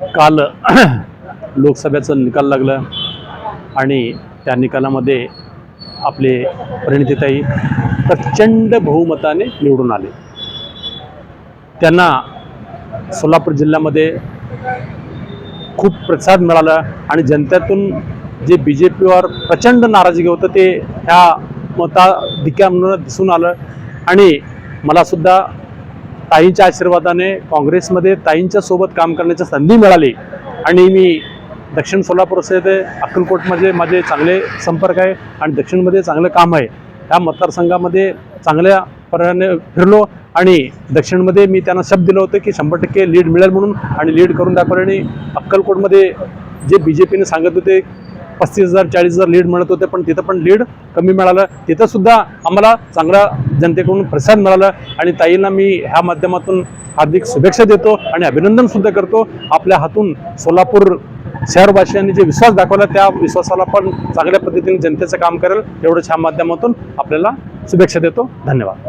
काल लोकसभेचं निकाल लागलं आणि त्या निकालामध्ये आपले परिणितीताई प्रचंड बहुमताने निवडून आले. त्यांना सोलापूर जिल्ह्यामध्ये खूप प्रतिसाद मिळाला आणि जनतेतून जे बी जे पीवर प्रचंड नाराजगी होतं ते ह्या मताधिक्यामधून दिसून आलं. आणि मलासुद्धा ताईंच्या आशीर्वादाने काँग्रेसमध्ये ताईंच्या सोबत काम करण्याची संधी मिळाली. आणि मी दक्षिण सोलापूर ते अक्कलकोटमध्ये माझे चांगले संपर्क आहे आणि दक्षिणमध्ये चांगलं काम आहे. ह्या मतदारसंघामध्ये चांगल्या पर्यायाने फिरलो आणि दक्षिणमध्ये मी त्यांना शब्द दिलं होतं की शंभर टक्के लीड मिळेल म्हणून आणि लीड करून दाखवलं. आणि अक्कलकोटमध्ये जे बी जे पीने सांगत होते पस्तीस हजार चाळीस हजार लीड मिळत होते पण तिथं पण लीड कमी मिळालं. तिथंसुद्धा आम्हाला चांगला जनतेकडून प्रतिसाद मिळाला आणि ताईंना मी ह्या माध्यमातून हार्दिक शुभेच्छा देतो आणि अभिनंदनसुद्धा करतो. आपल्या हातून सोलापूर शहरवासियांनी जे विश्वास दाखवला त्या विश्वासाला पण चांगल्या पद्धतीने जनतेचं काम करेल. एवढंच ह्या माध्यमातून आपल्याला शुभेच्छा देतो. धन्यवाद.